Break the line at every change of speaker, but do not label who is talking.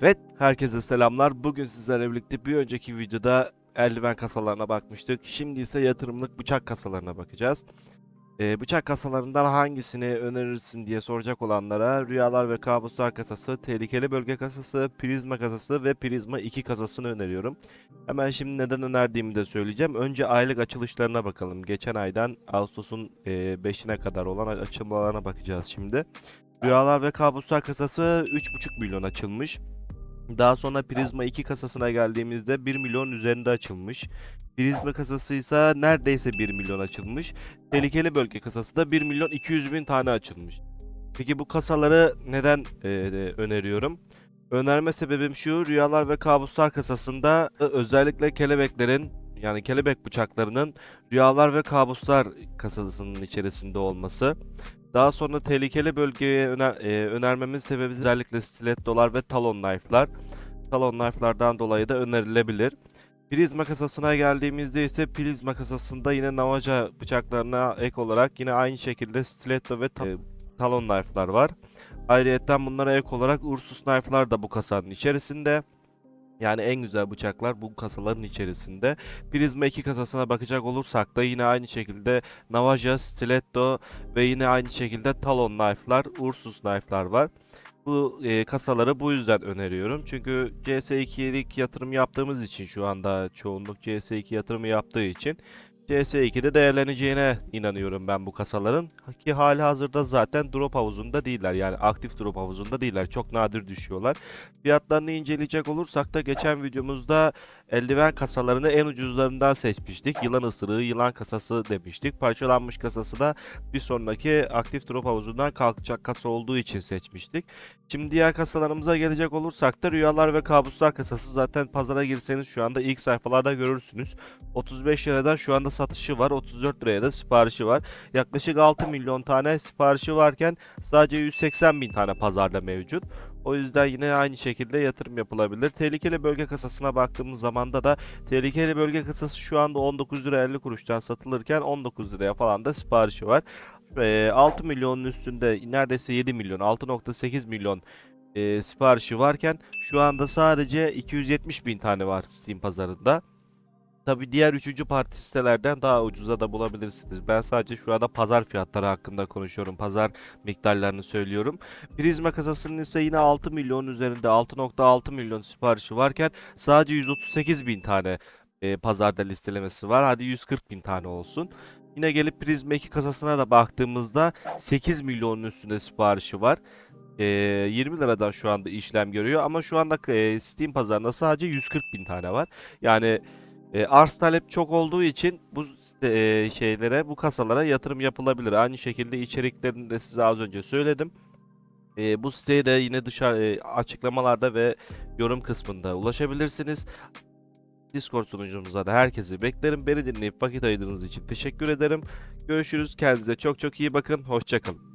Evet, herkese selamlar. Bugün sizlerle birlikte bir önceki videoda eldiven kasalarına bakmıştık. Şimdi ise yatırımlık bıçak kasalarına bakacağız. Ee, bıçak kasalarından hangisini önerirsin diye soracak olanlara Rüyalar ve Kabuslar kasası, Tehlikeli Bölge kasası, Prizma kasası ve Prizma 2 kasasını öneriyorum. Hemen şimdi neden önerdiğimi de söyleyeceğim. Önce aylık açılışlarına bakalım. Geçen aydan Ağustos'un 5'ine kadar olan açılmalarına bakacağız şimdi. Rüyalar ve Kabuslar kasası 3,5 milyon açılmış. Daha sonra Prizma 2 kasasına geldiğimizde 1 milyon üzerinde açılmış. Prizma kasası ise neredeyse 1 milyon açılmış. Tehlikeli bölge kasası da 1 milyon 200 bin tane açılmış. Peki bu kasaları neden e, e, öneriyorum? Önerme sebebim şu, Rüyalar ve Kabuslar kasasında e, özellikle kelebeklerin yani kelebek bıçaklarının Rüyalar ve Kabuslar kasasının içerisinde olması. Daha sonra tehlikeli bölgeye öner, e, önermemin sebebi özellikle stilettolar ve talon knife'lar. Talon knife'lardan dolayı da önerilebilir. Prizma kasasına geldiğimizde ise prizma kasasında yine navaja bıçaklarına ek olarak yine aynı şekilde stiletto ve ta- e, talon knife'lar var. Ayrıca bunlara ek olarak Ursus knife'lar da bu kasanın içerisinde. Yani en güzel bıçaklar bu kasaların içerisinde. Prizma 2 kasasına bakacak olursak da yine aynı şekilde Navaja, Stiletto ve yine aynı şekilde Talon knife'lar, Ursus knife'lar var. Bu e, kasaları bu yüzden öneriyorum. Çünkü CS2'lik yatırım yaptığımız için şu anda çoğunluk CS2 yatırımı yaptığı için CS2'de değerleneceğine inanıyorum ben bu kasaların. Ki hali hazırda zaten drop havuzunda değiller. Yani aktif drop havuzunda değiller. Çok nadir düşüyorlar. Fiyatlarını inceleyecek olursak da geçen videomuzda eldiven kasalarını en ucuzlarından seçmiştik. Yılan ısırığı, yılan kasası demiştik. Parçalanmış kasası da bir sonraki aktif drop havuzundan kalkacak kasa olduğu için seçmiştik. Şimdi diğer kasalarımıza gelecek olursak da rüyalar ve kabuslar kasası zaten pazara girseniz şu anda ilk sayfalarda görürsünüz. 35 liradan şu anda satışı var. 34 liraya da siparişi var. Yaklaşık 6 milyon tane siparişi varken sadece 180 bin tane pazarda mevcut. O yüzden yine aynı şekilde yatırım yapılabilir. Tehlikeli bölge kasasına baktığımız zamanda da tehlikeli bölge kasası şu anda 19 lira 50 kuruştan satılırken 19 liraya falan da siparişi var. Ee, 6 milyonun üstünde neredeyse 7 milyon 6.8 milyon e, siparişi varken şu anda sadece 270 bin tane var Steam pazarında. Tabi diğer üçüncü parti sitelerden daha ucuza da bulabilirsiniz. Ben sadece şu anda pazar fiyatları hakkında konuşuyorum. Pazar miktarlarını söylüyorum. Prizma kasasının ise yine 6 milyon üzerinde 6.6 milyon siparişi varken sadece 138 bin tane e, pazarda listelemesi var. Hadi 140 bin tane olsun. Yine gelip Prizma 2 kasasına da baktığımızda 8 milyonun üstünde siparişi var. E, 20 liradan şu anda işlem görüyor ama şu anda e, Steam pazarında sadece 140 bin tane var. Yani e, arz talep çok olduğu için bu e, şeylere, bu kasalara yatırım yapılabilir. Aynı şekilde içeriklerini de size az önce söyledim. E, bu siteye de yine dışarı e, açıklamalarda ve yorum kısmında ulaşabilirsiniz. Discord sunucumuza da herkesi beklerim. Beni dinleyip vakit ayırdığınız için teşekkür ederim. Görüşürüz. Kendinize çok çok iyi bakın. Hoşçakalın.